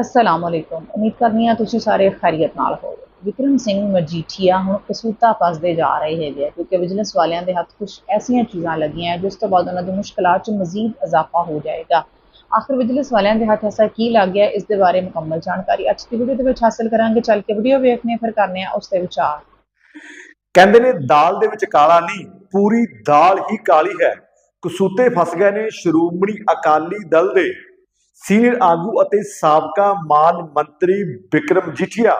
ਅਸਲਾਮ ਅਲੈਕੁਮ ਉਮੀਦ ਕਰਨੀ ਆ ਤੁਸੀਂ ਸਾਰੇ ਖੈਰੀਅਤ ਨਾਲ ਹੋਵੋ ਵਿਕਰਮ ਸਿੰਘ ਮਜੀਠੀਆ ਹੁਣ ਕਸੂਤਾ ਫਸਦੇ ਜਾ ਰਹੇ ਹੈਗੇ ਕਿਉਂਕਿ ਵਿਜੀਲੈਂਸ ਵਾਲਿਆਂ ਦੇ ਹੱਥ ਕੁਝ ਐਸੀਆਂ ਚੀਜ਼ਾਂ ਲੱਗੀਆਂ ਜਿਸ ਤੋਂ ਬਾਅਦ ਉਹਨਾਂ ਦੀ ਮੁਸ਼ਕਲਾਂ 'ਚ ਮਜ਼ੀਦ ਇਜ਼ਾਫਾ ਹੋ ਜਾਏਗਾ। ਆਖਿਰ ਵਿਜੀਲੈਂਸ ਵਾਲਿਆਂ ਦੇ ਹੱਥ ਐਸਾ ਕੀ ਲੱਗ ਗਿਆ, ਇਸ ਦੇ ਬਾਰੇ ਮੁਕੰਮਲ ਜਾਣਕਾਰੀ ਅੱਜ ਦੀ ਵੀਡੀਓ ਦੇ ਵਿੱਚ ਹਾਸਲ ਕਰਾਂਗੇ। ਚੱਲ ਕੇ ਵੀਡੀਓ ਵੇਖਦੇ ਫਿਰ ਕਰਨੇ ਆ ਉਸ ਦੇ ਵਿਚਾਰ। ਕਹਿੰਦੇ ਨੇ, ਦਾਲ ਦੇ ਵਿੱਚ ਕਾਲਾ ਨਹੀਂ, ਪੂਰੀ ਦਾਲ ਹੀ ਕਾਲੀ ਹੈ। ਕਸੂਤੇ ਫਸ ਗਏ ਨੇ ਸ਼੍ਰੋਮਣੀ ਅਕਾਲੀ ਦਲ ਦੇ। ਸੀਨੀਅਰ ਆਗੂ ਅਤੇ ਸਾਬਕਾ ਮਾਲ ਮੰਤਰੀ ਵਿਕਰਮ ਜੀਠੀਆ।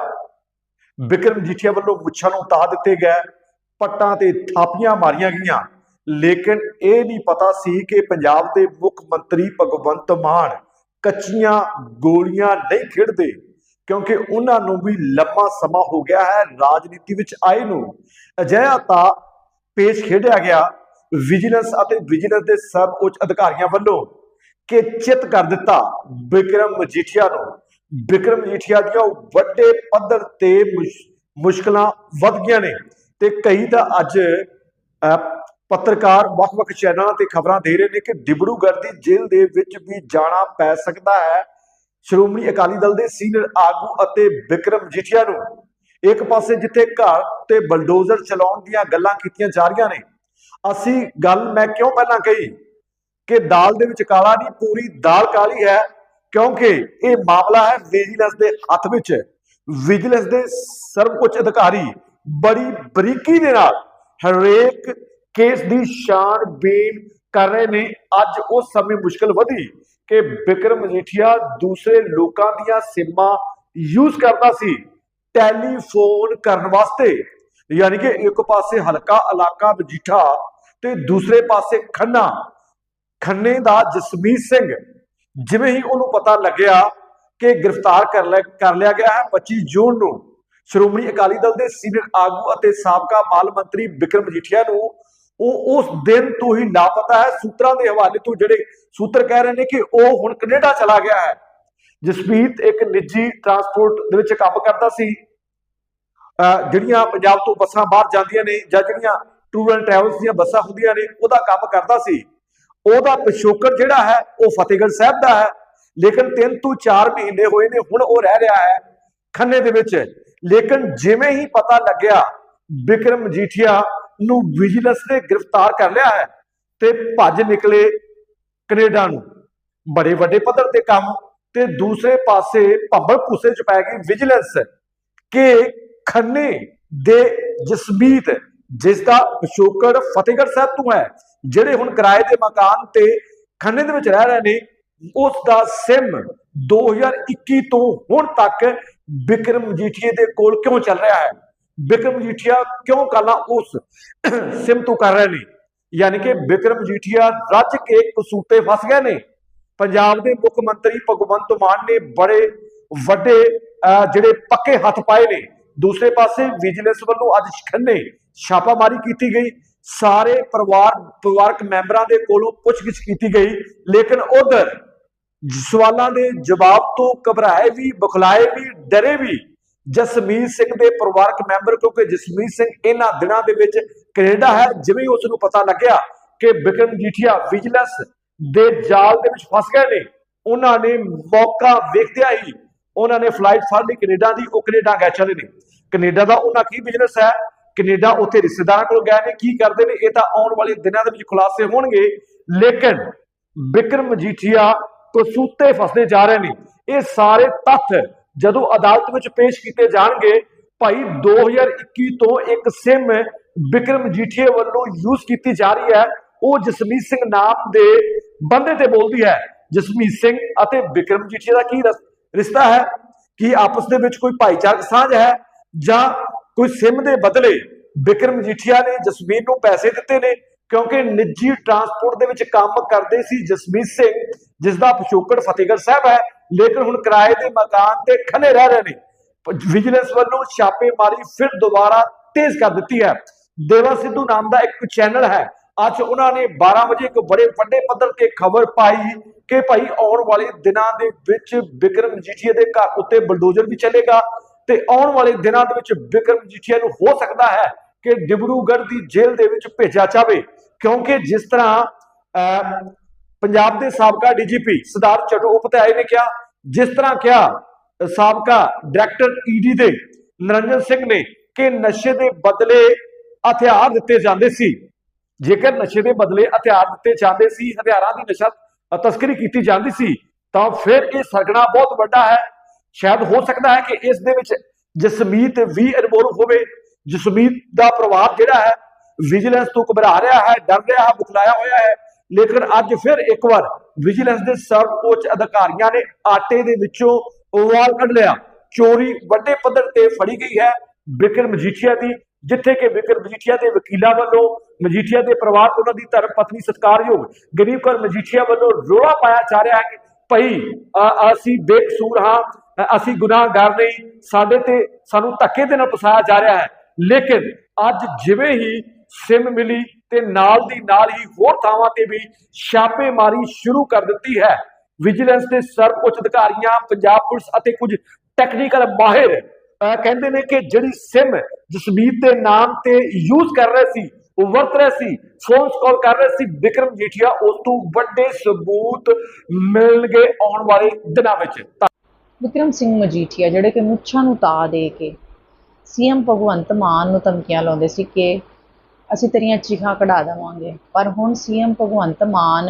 ਵਿਕਰਮ ਜੀਠੀਆ ਵੱਲੋਂ ਮੁੱਛਾਂ ਨੂੰ ਉਤਾਰ ਦਿੱਤੇ ਗਏ, ਪੱਟਾਂ ਤੇ ਥਾਪੀਆਂ ਮਾਰੀਆਂ ਗਈਆਂ। ਲੇਕਿਨ ਇਹ ਨਹੀਂ ਪਤਾ ਸੀ ਕਿ ਪੰਜਾਬ ਦੇ ਮੁੱਖ ਮੰਤਰੀ ਭਗਵੰਤ ਮਾਨ ਕੱਚੀਆਂ ਗੋਲੀਆਂ ਨਹੀਂ ਖੇਡਦੇ, ਕਿਉਂਕਿ ਉਹਨਾਂ ਨੂੰ ਵੀ ਲੰਮਾ ਸਮਾਂ ਹੋ ਗਿਆ ਹੈ ਰਾਜਨੀਤੀ ਵਿੱਚ ਆਏ ਨੂੰ। ਅਜਿਹਾ ਤਾਂ ਪੇਸ਼ ਖੇਡਿਆ ਗਿਆ ਵਿਜੀਲੈਂਸ ਅਤੇ ਵਿਜੀਲੈਂਸ ਦੇ ਸਭ ਉੱਚ ਅਧਿਕਾਰੀਆਂ ਵੱਲੋਂ। ਕਿ ਚਿਤ ਕਰ ਦਿੱਤਾ ਵਿਕਰਮ ਮਜੀਠੀਆ ਨੂੰ। ਵਿਕਰਮ ਮਜੀਠੀਆ ਦੀਆਂ ਵੱਡੇ ਪੱਧਰ ਤੇ ਮੁਸ਼ਕਲਾਂ ਵੱਧ ਗਈਆਂ ਨੇ ਤੇ ਕਈ ਤਾਂ ਅੱਜ ਪੱਤਰਕਾਰ ਵੱਖ-ਵੱਖ ਚੈਨਲਾਂ ਤੇ ਖਬਰਾਂ ਦੇ ਰਹੇ ਨੇ ਕਿ ਡਿਬੜੂਗੜ੍ਹ ਦੀ ਜੇਲ੍ਹ ਦੇ ਵਿੱਚ ਵੀ ਜਾਣਾ ਪੈ ਸਕਦਾ ਹੈ। ਸ਼੍ਰੋਮਣੀ ਅਕਾਲੀ ਦਲ ਦੇ ਸੀਨੀਅਰ ਆਗੂ ਅਤੇ ਵਿਕਰਮ ਜੀਠੀਆ ਨੂੰ ਇੱਕ ਪਾਸੇ ਜਿੱਥੇ ਘਰ ਤੇ ਬਲਡੋਜ਼ਰ ਚਲਾਉਣ ਦੀਆਂ ਗੱਲਾਂ ਕੀਤੀਆਂ ਜਾ ਰਹੀਆਂ ਨੇ। ਅਸੀਂ ਗੱਲ ਮੈਂ ਕਿਉਂ ਪਹਿਲਾਂ ਕਹੀ? ਕਿ ਦਾਲ ਦੇ ਵਿੱਚ ਕਾਲਾ ਨਹੀਂ, ਪੂਰੀ ਦਾਲ ਕਾਲੀ ਹੈ, ਕਿਉਂਕਿ ਇਹ ਮਾਮਲਾ ਹੈ ਵਿਜੀਲੈਂਸ ਦੇ ਹੱਥ ਵਿੱਚ। ਵਿਜੀਲੈਂਸ ਦੇ ਸਰਵ ਅਧਿਕਾਰੀ ਬੜੀ ਬਰੀਕੀ ਦੇ ਨਾਲ ਹਰੇਕ ਕੇਸ ਦੀ ਛਾਣਬੀਨ ਕਰ ਰਹੇ ਨੇ। ਅੱਜ ਉਸ ਸਮੇਂ ਮੁਸ਼ਕਲ ਵਧੀ ਕਿ ਵਿਕਰਮ ਮਜੀਠੀਆ ਦੂਸਰੇ ਲੋਕਾਂ ਦੀਆਂ ਸਿਮਾਂ ਯੂਜ਼ ਕਰਦਾ ਸੀ ਟੈਲੀਫੋਨ ਕਰਨ ਵਾਸਤੇ। ਯਾਨੀ ਕਿ ਇੱਕ ਪਾਸੇ ਹਲਕਾ ਇਲਾਕਾ ਮਜੀਠਾ ਤੇ ਦੂਸਰੇ ਪਾਸੇ ਖੰਨਾ। ਖੰਨੇ ਦਾ ਜਸਮੀਤ ਸਿੰਘ, ਜਿਵੇਂ ਹੀ ਉਹਨੂੰ ਪਤਾ ਲੱਗਿਆ ਕਿ ਗ੍ਰਿਫਤਾਰ ਕਰ ਲਿਆ ਕਰ ਲਿਆ ਗਿਆ ਹੈ 25 ਜੂਨ ਨੂੰ, ਸ਼੍ਰੋਮਣੀ ਅਕਾਲੀ ਦਲ ਦੇ ਸੀਨੀਅਰ ਆਗੂ ਅਤੇ ਸਾਬਕਾ ਮਾਲ ਮੰਤਰੀ ਵਿਕਰਮ ਮਜੀਠੀਆ ਨੂੰ, ਉਹ ਉਸ ਦਿਨ ਤੋਂ ਹੀ ਲਾਪਤਾ ਹੈ, ਸੂਤਰਾਂ ਦੇ ਹਵਾਲੇ ਤੋਂ ਜਿਹੜੇ ਸੂਤਰ ਕਹਿ ਰਹੇ ਨੇ ਕਿ ਉਹ ਹੁਣ ਕੈਨੇਡਾ ਚਲਾ ਗਿਆ ਹੈ। ਜਸਮੀਤ ਇੱਕ ਨਿੱਜੀ ਟਰਾਂਸਪੋਰਟ ਦੇ ਵਿੱਚ ਕੰਮ ਕਰਦਾ ਸੀ। ਅਹ ਜਿਹੜੀਆਂ ਪੰਜਾਬ ਤੋਂ ਬੱਸਾਂ ਬਾਹਰ ਜਾਂਦੀਆਂ ਨੇ ਜਾਂ ਜਿਹੜੀਆਂ ਟੂਰ ਐਂਡ ਟਰੈਵਲਸ ਦੀਆਂ ਬੱਸਾਂ ਹੁੰਦੀਆਂ ਨੇ, ਉਹਦਾ ਕੰਮ ਕਰਦਾ ਸੀ। ਉਹਦਾ ਪਿਛੋਕੜ ਜਿਹੜਾ ਹੈ, ਉਹ ਫਤਿਹਗੜ੍ਹ ਸਾਹਿਬ ਦਾ ਹੈ। ਲੇਕਿਨ 3 ਤੋਂ 4 ਮਹੀਨੇ ਹੋਏ ਨੇ, ਹੁਣ ਉਹ ਰਹਿ ਰਿਹਾ ਹੈ ਖੰਨੇ ਦੇ ਵਿੱਚ। ਲੇਕਿਨ ਜਿਵੇਂ ਹੀ ਪਤਾ ਲੱਗਿਆ ਵਿਕਰਮ ਮਜੀਠੀਆ ਨੂੰ ਵਿਜੀਲੈਂਸ ਨੇ ਗ੍ਰਿਫਤਾਰ ਕਰ ਲਿਆ ਹੈ ਤੇ ਭੱਜ ਨਿਕਲੇ ਕੈਨੇਡਾ ਨੂੰ। ਬੜੇ ਵੱਡੇ ਪੱਧਰ ਤੇ ਕੰਮ ਤੇ ਦੂਸਰੇ ਪਾਸੇ ਭੰਬਲ ਭੂਸੇ ਚ ਪੈ ਗਈ ਵਿਜੀਲੈਂਸ ਕਿ ਖੰਨੇ ਦੇ ਜਸਮੀਤ, ਜਿਸ ਦਾ ਪਿਛੋਕੜ ਫਤਿਹਗੜ੍ਹ ਸਾਹਿਬ ਤੋਂ ਹੈ ਜਿਹੜੇ ਹੁਣ ਕਿਰਾਏ ਦੇ ਮਕਾਨ ਤੇ ਖੰਨੇ ਦੇ ਵਿੱਚ ਰਹਿ ਰਹੇ ਨੇ ਉਸ ਦਾ ਸਿਮ 2021 ਤੋਂ ਹੁਣ ਤੱਕ ਬਿਕਰਮ ਮਜੀਠੀਏ ਦੇ ਕੋਲ ਕਿਉਂ ਚੱਲ ਰਿਹਾ ਹੈ? ਵਿਕਰਮ ਮਜੀਠੀਆ ਕਿਉਂ ਕਾਲਾਂ ਉਸ ਸਿਮ ਤੋਂ ਕਰ ਰਹੇ ਨੇ? ਯਾਨੀ ਕਿ ਬਿਕਰਮ ਮਜੀਠੀਆ ਰੱਜ ਕੇ ਕਸੂਤੇ ਫਸ ਗਏ ਨੇ। ਪੰਜਾਬ ਦੇ ਮੁੱਖ ਮੰਤਰੀ ਭਗਵੰਤ ਮਾਨ ਨੇ ਬੜੇ ਵੱਡੇ ਅਹ, ਜਿਹੜੇ ਪੱਕੇ ਹੱਥ ਪਾਏ ਨੇ। ਦੂਸਰੇ ਪਾਸੇ ਵਿਜੀਲੈਂਸ ਵੱਲੋਂ ਅੱਜ ਖੰਨੇ ਛਾਪਾਮਾਰੀ ਕੀਤੀ ਗਈ। ਸਾਰੇ ਪਰਿਵਾਰ, ਪਰਿਵਾਰਕ ਮੈਂਬਰਾਂ ਦੇ ਕੋਲੋਂ ਪੁੱਛਗਿੱਛ ਕੀਤੀ ਗਈ, ਲੇਕਿਨ ਉਧਰ ਸਵਾਲਾਂ ਦੇ ਜਵਾਬ ਤੋਂ ਘਬਰਾਏ ਵੀ, ਬੁਖਲਾਏ ਵੀ, ਡਰੇ ਵੀ ਜਸਮੀਤ ਸਿੰਘ ਦੇ ਪਰਿਵਾਰਕ ਮੈਂਬਰ, ਕਿਉਂਕਿ ਜਸਮੀਤ ਸਿੰਘ ਇਹਨਾਂ ਦਿਨਾਂ ਦੇ ਵਿੱਚ ਕੈਨੇਡਾ ਹੈ, ਜਿਵੇਂ ਹੀ ਉਸ ਨੂੰ ਪਤਾ ਲੱਗਿਆ ਕਿ ਵਿਕਰਮ ਜੀਠੀਆ ਵਿਜੀਲੈਂਸ ਦੇ ਜਾਲ ਦੇ ਵਿੱਚ ਫਸ ਗਏ ਨੇ। ਉਹਨਾਂ ਨੇ ਮੌਕਾ ਵੇਖਦਿਆਂ ਹੀ ਉਹਨਾਂ ਨੇ ਫਲਾਈਟ ਫੜ ਲਈ, ਕੈਨੇਡਾ ਦੀ, ਉਹ ਕੈਨੇਡਾ ਗਏ ਚਲੇ ਨੇ। ਕੈਨੇਡਾ ਦਾ ਉਹਨਾਂ ਕੀ ਬਿਜ਼ਨਸ ਹੈ? ਕੈਨੇਡਾ ਉੱਥੇ ਰਿਸ਼ਤੇਦਾਰਾਂ ਕੋਲ ਗਏ ਨੇ, ਕੀ ਕਰਦੇ ਨੇ? ਇਹ ਤਾਂ ਆਉਣ ਵਾਲੇ ਦਿਨਾਂ ਦੇ ਵਿੱਚ ਖੁਲਾਸੇ ਹੋਣਗੇ। ਲੇਕਿਨ ਵਿਕਰਮ ਮਜੀਠੀਆ ਕਸੂਤੇ ਫਸਦੇ ਜਾ ਰਹੇ ਨੇ। ਇਹ ਸਾਰੇ ਤੱਥ ਜਦੋਂ ਅਦਾਲਤ ਵਿੱਚ ਪੇਸ਼ ਕੀਤੇ ਜਾਣਗੇ, ਭਾਈ 2021 ਤੋਂ ਇੱਕ ਸਿਮ ਵਿਕਰਮ ਜੀਠੀਏ ਵੱਲੋਂ ਯੂਜ਼ ਕੀਤੀ ਜਾ ਰਹੀ ਹੈ। ਉਹ ਜਸਮੀਤ ਸਿੰਘ ਨਾਮ ਦੇ ਬੰਦੇ ਤੇ ਬੋਲਦੀ ਹੈ। ਜਸਮੀਤ ਸਿੰਘ ਅਤੇ ਵਿਕਰਮ ਜੀਠੀਏ ਦਾ ਕੀ ਰਸ- ਰਿਸ਼ਤਾ ਹੈ? ਕੀ ਆਪਸ ਦੇ ਵਿੱਚ ਕੋਈ ਭਾਈਚਾਰਕ ਸਾਂਝ ਹੈ? ਜਾਂ ਕੋਈ ਸਿਮ ਦੇ ਬਦਲੇ ਵਿਕਰਮ ਜੀਠੀਆ ਨੇ ਜਸਮੀਤ ਨੂੰ ਪੈਸੇ ਦਿੱਤੇ ਨੇ, ਕਿਉਂਕਿ ਨਿੱਜੀ ਟਰਾਂਸਪੋਰਟ ਦੇ ਵਿੱਚ ਕੰਮ ਕਰਦੇ ਸੀ ਜਸਮੀਤ ਸਿੰਘ ਜਿਸ ਦਾ ਪਿਛੋਕੜ ਫਤਿਹਗੜ੍ਹ ਸਾਹਿਬ ਹੈ। ਲੇਕਿਨ ਹੁਣ ਕਿਰਾਏ ਦੇ ਮਕਾਨ ਤੇ ਖਨੇ ਰਹਿ ਰਹੇ ਨੇ। ਵਿਜੀਲੈਂਸ ਵੱਲੋਂ ਛਾਪੇਮਾਰੀ ਫਿਰ ਦੁਬਾਰਾ ਤੇਜ਼ ਕਰ ਦਿੱਤੀ ਹੈ। ਦੇਵਾ ਸਿੱਧੂ ਨਾਮ ਦਾ ਇੱਕ ਚੈਨਲ ਹੈ। ਅੱਜ ਉਹਨਾਂ ਨੇ 12 ਵਜੇ ਇੱਕ ਬੜੇ ਵੱਡੇ ਪੱਧਰ ਤੇ ਖਬਰ ਪਾਈ ਕਿ ਭਾਈ ਆਉਣ ਵਾਲੇ ਦਿਨਾਂ ਦੇ ਵਿੱਚ ਵਿਕਰਮ ਜੀਠੀਏ ਦੇ ਘਰ ਉੱਤੇ ਬਲਡੋਜ਼ਰ ਵੀ ਚੱਲੇਗਾ। ਤੇ ਆਉਣ ਵਾਲੇ ਦਿਨਾਂ ਦੇ ਵਿੱਚ ਵਿਕਰਮ ਜੀਠੀਆ ਨੂੰ ਹੋ ਸਕਦਾ ਹੈ ਕਿ ਡਿਬਰੂਗੜ੍ਹ ਦੀ ਜੇਲ੍ਹ ਦੇ ਵਿੱਚ ਭੇਜਿਆ ਜਾਵੇ ਕਿਉਂਕਿ ਜਿਸ ਤਰ੍ਹਾਂ ਅਹ, ਪੰਜਾਬ ਦੇ ਸਾਬਕਾ ਡੀਜੀਪੀ ਸਰਦਾਰ ਚਟੋਪਧਿਆਏ ਨੇ ਕਿਹਾ ਜਿਸ ਤਰ੍ਹਾਂ ਕਿਹਾ ਸਾਬਕਾ ਡਾਇਰੈਕਟਰ ਈਡੀ ਦੇ ਨਰਿੰਦਰ ਸਿੰਘ ਨੇ ਕਿ ਨਸ਼ੇ ਦੇ ਬਦਲੇ ਹਥਿਆਰ ਦਿੱਤੇ ਜਾਂਦੇ ਸੀ। ਜੇਕਰ ਨਸ਼ੇ ਦੇ ਬਦਲੇ ਹਥਿਆਰ ਦਿੱਤੇ ਜਾਂਦੇ ਸੀ ਹਥਿਆਰਾਂ ਦੀ ਨਸ਼ਾ ਤਸਕਰੀ ਕੀਤੀ ਜਾਂਦੀ ਸੀ ਤਾਂ ਫਿਰ ਇਹ ਸਰਗਣਾ ਬਹੁਤ ਵੱਡਾ ਹੈ। ਸ਼ਾਇਦ ਹੋ ਸਕਦਾ ਹੈ ਕਿ ਇਸ ਦੇ ਵਿੱਚ ਜਸਮੀਤ ਵੀ ਇਨਵੋਲਵ ਹੋਵੇ। ਜਸਮੀਤ ਦਾ ਪਰਿਵਾਰ ਜਿਹੜਾ ਹੈ ਵਿਜੀਲੈਂਸ ਤੋਂ ਘਬਰਾ ਰਿਹਾ ਹੈ, ਡਰ ਰਿਹਾ ਹੈ ਬੁਖਲਾਇਆ ਹੋਇਆ ਹੈ। ਲੇਕਿਨ ਅੱਜ ਫਿਰ ਇੱਕ ਵਾਰ ਵਿਜੀਲੈਂਸ ਦੇ ਸਰਵ ਅਧਿਕਾਰੀਆਂ ਨੇ ਆਟੇ ਦੇ ਵਿੱਚੋਂ ਵਾਲ ਕੱਢ ਲਿਆ। ਚੋਰੀ ਵੱਡੇ ਪੱਧਰ ਤੇ ਫੜੀ ਗਈ ਹੈ ਬਿਕਰ ਮਜੀਠੀਆ ਦੀ, ਜਿੱਥੇ ਕਿ ਬਿਕਰ ਮਜੀਠੀਆ ਦੇ ਵਕੀਲਾਂ ਵੱਲੋਂ ਮਜੀਠੀਆ ਦੇ ਪਰਿਵਾਰ ਉਹਨਾਂ ਦੀ ਧਰਮ ਪਤਨੀ ਸਤਿਕਾਰਯੋਗ ਗਰੀਬ ਕੌਰ ਮਜੀਠੀਆ ਵੱਲੋਂ ਰੋਲਾ ਪਾਇਆ ਜਾ ਰਿਹਾ ਹੈ ਕਿ ਭਈ, ਅ- ਅਸੀਂ ਬੇਕਸੂਰ ਹਾਂ ਅਸੀਂ ਗੁਨਾਹਗਾਰ ਨਹੀਂ। ਸਾਡੇ ਤੇ ਸਾਨੂੰ ਧੱਕੇ ਦੇ ਨਾਲ ਫਸਾਇਆ ਜਾ ਰਿਹਾ ਹੈ। ਲੇਕਿਨ ਅੱਜ ਜਿਵੇਂ ਹੀ ਸਿਮ ਮਿਲੀ ਤੇ ਨਾਲ ਦੀ ਨਾਲ ਹੀ ਹੋਰ ਥਾਵਾਂ ਤੇ ਵੀ ਛਾਪੇਮਾਰੀ ਸ਼ੁਰੂ ਕਰ ਦਿੱਤੀ ਹੈ। ਵਿਜੀਲੈਂਸ ਦੇ ਸਰਵ ਅਧਿਕਾਰੀਆਂ, ਪੰਜਾਬ ਪੁਲਿਸ ਅਤੇ ਕੁਝ ਟੈਕਨੀਕਲ ਮਾਹਿਰ ਕਹਿੰਦੇ ਨੇ ਕਿ ਜਿਹੜੀ ਸਿਮ ਜਸਮੀਤ ਦੇ ਨਾਮ ਤੇ ਯੂਜ਼ ਕਰ ਰਹੇ ਸੀ, ਉਹ ਵਰਤ ਰਹੇ ਸੀ ਫੋਨ ਕਾਲ ਕਰ ਰਹੇ ਸੀ, ਵਿਕਰਮ ਜੀਠੀਆ, ਉਸ ਤੋਂ ਵੱਡੇ ਸਬੂਤ ਮਿਲਣਗੇ ਆਉਣ ਵਾਲੇ ਦਿਨਾਂ ਵਿੱਚ। ਵਿਕਰਮ ਸਿੰਘ ਮਜੀਠੀਆ ਜਿਹੜੇ ਕਿ ਮੁੱਛਾਂ ਨੂੰ ਤਾ ਦੇ ਕੇ ਸੀਐਮ ਭਗਵੰਤ ਮਾਨ ਨੂੰ ਧਮਕੀਆਂ ਲਾਉਂਦੇ ਸੀ ਕਿ ਅਸੀਂ ਤੇਰੀਆਂ ਚੀਖਾਂ ਕਢਾ ਦੇਵਾਂਗੇ। ਪਰ ਹੁਣ ਸੀਐਮ ਭਗਵੰਤ ਮਾਨ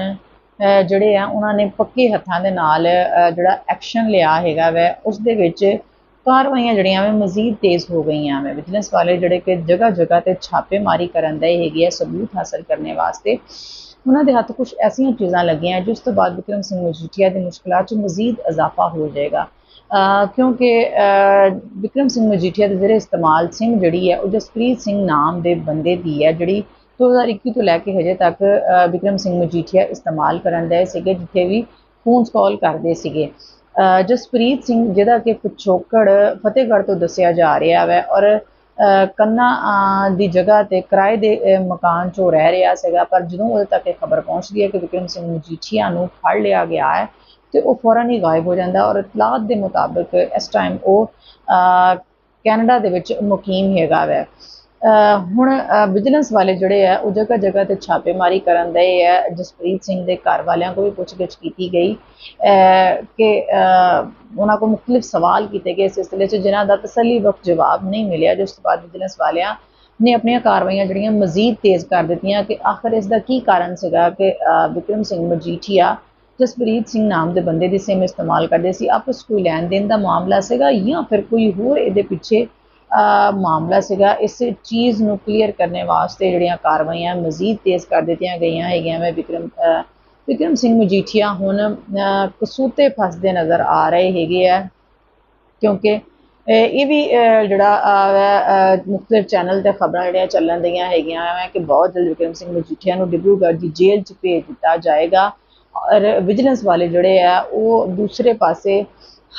ਜਿਹੜੇ ਆ, ਉਹਨਾਂ ਨੇ ਪੱਕੇ ਹੱਥਾਂ ਦੇ ਨਾਲ ਜਿਹੜਾ ਐਕਸ਼ਨ ਲਿਆ ਹੈਗਾ ਵੈ ਉਸ ਦੇ ਵਿੱਚ ਕਾਰਵਾਈਆਂ ਜਿਹੜੀਆਂ ਵੇ, ਮਜ਼ੀਦ ਤੇਜ਼ ਹੋ ਗਈਆਂ ਵੇ। ਵਿਜੀਲੈਂਸ ਵਾਲੇ ਜਿਹੜੇ ਕਿ ਜਗ੍ਹਾ ਜਗ੍ਹਾ ਤੇ ਛਾਪੇਮਾਰੀ ਕਰਨ ਦੇ ਹੈਗੇ ਆ, ਸਬੂਤ ਹਾਸਲ ਕਰਨ ਵਾਸਤੇ, ਉਹਨਾਂ ਦੇ ਹੱਥ ਕੁਝ ਐਸੀਆਂ ਚੀਜ਼ਾਂ ਲੱਗੀਆਂ, ਜਿਸ ਤੋਂ ਬਾਅਦ ਵਿਕਰਮ ਸਿੰਘ ਮਜੀਠੀਆ ਦੀ ਮੁਸ਼ਕਲਾਂ 'ਚ ਮਜ਼ੀਦ ਇਜ਼ਾਫਾ ਹੋ ਜਾਏਗਾ। ਕਿਉਂਕਿ ਅਹ ਵਿਕਰਮ ਸਿੰਘ ਮਜੀਠੀਆ ਦੇ ਜਿਹੜੇ ਇਸਤੇਮਾਲ ਸਿੰਘ ਜਿਹੜੀ ਹੈ, ਉਹ ਜਸਪ੍ਰੀਤ ਸਿੰਘ ਨਾਮ ਦੇ ਬੰਦੇ ਦੀ ਹੈ, ਜਿਹੜੀ 2021 ਤੋਂ ਲੈ ਕੇ ਹਜੇ ਤੱਕ ਅਹ ਵਿਕਰਮ ਸਿੰਘ ਮਜੀਠੀਆ ਇਸਤੇਮਾਲ ਕਰਨ ਦੇ ਸੀਗੇ, ਜਿੱਥੇ ਵੀ ਫੋਨਸ ਕਾਲ ਕਰਦੇ ਸੀਗੇ। ਜਸਪ੍ਰੀਤ ਸਿੰਘ, ਜਿਹਦਾ ਕਿ ਪਿਛੋਕੜ ਫਤਿਹਗੜ੍ਹ ਤੋਂ ਦੱਸਿਆ ਜਾ ਰਿਹਾ ਹੈ ਔਰ ਅਹ ਕੰਨਾ ਦੀ ਜਗ੍ਹਾ ਤੇ ਕਿਰਾਏ ਦੇ ਮਕਾਨ 'ਚੋਂ ਰਹਿ ਰਿਹਾ ਸੀਗਾ, ਪਰ ਜਦੋਂ ਉਹਦੇ ਤੱਕ ਇਹ ਖਬਰ ਪਹੁੰਚਦੀ ਹੈ ਕਿ ਵਿਕਰਮ ਸਿੰਘ ਮਜੀਠੀਆ ਨੂੰ ਫੜ ਲਿਆ ਗਿਆ ਹੈ ਤੇ ਉਹ ਫੌਰਨ ਹੀ ਗਾਇਬ ਹੋ ਜਾਂਦਾ ਔਰ ਇਤਲਾਹ ਦੇ ਮੁਤਾਬਕ ਇਸ ਟਾਈਮ ਉਹ ਕੈਨੇਡਾ ਦੇ ਵਿੱਚ ਮੁਕੀਮ ਹੈਗਾ ਵੈ। ਹੁਣ ਵਿਜੀਲੈਂਸ ਵਾਲੇ ਜਿਹੜੇ ਆ ਉਹ ਜਗ੍ਹਾ ਜਗ੍ਹਾ ਤੇ ਛਾਪੇਮਾਰੀ ਕਰਨ ਦੇ ਹੈ ਜਸਪ੍ਰੀਤ ਸਿੰਘ ਦੇ ਘਰ ਵਾਲਿਆਂ ਕੋਲ ਵੀ ਪੁੱਛਗਿੱਛ ਕੀਤੀ ਗਈ ਕਿ ਉਹਨਾਂ ਕੋਲ ਮੁxtਲਿਫ ਸਵਾਲ ਕੀਤੇ ਗਏ ਇਸ ਸਿਲਸਿਲੇ 'ਚ ਜਿਨ੍ਹਾਂ ਦਾ ਤਸੱਲੀ ਵਕਤ ਜਵਾਬ ਨਹੀਂ ਮਿਲਿਆ ਜਿਸ ਤੋਂ ਬਾਅਦ ਵਿਜੀਲੈਂਸ ਵਾਲਿਆਂ ਨੇ ਆਪਣੀਆਂ ਕਾਰਵਾਈਆਂ ਜਿਹੜੀਆਂ ਮਜ਼ੀਦ ਤੇਜ਼ ਕਰ ਦਿੱਤੀਆਂ ਕਿ ਆਖਰ ਇਸ ਦਾ ਕੀ ਕਾਰਨ ਸੀਗਾ ਕਿ ਅਹ, ਵਿਕਰਮ ਸਿੰਘ ਮਜੀਠੀਆ ਜਸਪ੍ਰੀਤ ਸਿੰਘ ਨਾਮ ਦੇ ਬੰਦੇ ਦੀ ਸਿਮ ਇਸਤੇਮਾਲ ਕਰਦੇ ਸੀ। ਆਪਸ ਕੋਈ ਲੈਣ ਦੇਣ ਦਾ ਮਾਮਲਾ ਸੀਗਾ ਜਾਂ ਫਿਰ ਕੋਈ ਹੋਰ ਇਹਦੇ ਪਿੱਛੇ ਮਾਮਲਾ ਸੀਗਾ। ਇਸ ਚੀਜ਼ ਨੂੰ ਕਲੀਅਰ ਕਰਨੇ ਵਾਸਤੇ ਜਿਹੜੀਆਂ ਕਾਰਵਾਈਆਂ ਮਜ਼ੀਦ ਤੇਜ਼ ਕਰ ਦਿੱਤੀਆਂ ਗਈਆਂ ਹੈਗੀਆਂ ਮੈਂ ਵਿਕਰਮ ਵਿਕਰਮ ਸਿੰਘ ਮਜੀਠੀਆ ਹੁਣ ਕਸੂਤੇ ਫਸਦੇ ਨਜ਼ਰ ਆ ਰਹੇ ਹੈਗੇ ਆ। ਕਿਉਂਕਿ ਇਹ ਵੀ ਜਿਹੜਾ ਮੁਖਤਲਿਫ ਚੈਨਲ ਤੇ ਖਬਰਾਂ ਜਿਹੜੀਆਂ ਚੱਲਣ ਦੀਆਂ ਹੈਗੀਆਂ ਹੈ ਕਿ ਬਹੁਤ ਜਲਦ ਵਿਕਰਮ ਸਿੰਘ ਮਜੀਠੀਆ ਨੂੰ ਡਿਬਰੂਗੜ੍ਹ ਦੀ ਜੇਲ੍ਹ 'ਚ ਭੇਜ ਦਿੱਤਾ ਜਾਏਗਾ। ਵਿਜੀਲੈਂਸ ਵਾਲੇ ਜਿਹੜੇ ਆ, ਉਹ ਦੂਸਰੇ ਪਾਸੇ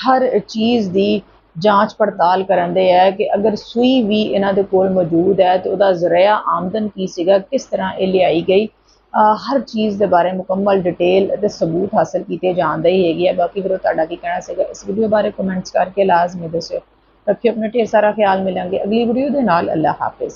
ਹਰ ਚੀਜ਼ ਦੀ ਜਾਂਚ ਪੜਤਾਲ ਕਰਨ ਦੇ ਹੈ ਕਿ ਅਗਰ ਸੂਈ ਵੀ ਇਹਨਾਂ ਦੇ ਕੋਲ ਮੌਜੂਦ ਹੈ ਤੇ ਉਹਦਾ ਜ਼ਰੀਆ ਆਮਦਨ ਕੀ ਸੀਗਾ, ਕਿਸ ਤਰ੍ਹਾਂ ਇਹ ਲਿਆਈ ਗਈ ਹਰ ਚੀਜ਼ ਦੇ ਬਾਰੇ ਮੁਕੰਮਲ ਡਿਟੇਲ ਅਤੇ ਸਬੂਤ ਹਾਸਲ ਕੀਤੇ ਜਾਂਦੇ ਹੀ ਹੈਗੇ ਹੈ ਬਾਕੀ ਫਿਰ ਤੁਹਾਡਾ ਕੀ ਕਹਿਣਾ ਸੀਗਾ? ਇਸ ਵੀਡੀਓ ਬਾਰੇ ਕਮੈਂਟਸ ਕਰਕੇ ਲਾਜ਼ਮੀ ਦੱਸਿਓ। ਰੱਖਿਓ, ਆਪਣਾ ਢੇਰ ਸਾਰਾ ਖਿਆਲ ਮਿਲਾਂਗੇ ਅਗਲੀ ਵੀਡੀਓ ਦੇ ਨਾਲ। ਅੱਲਾ ਹਾਫਿਜ਼।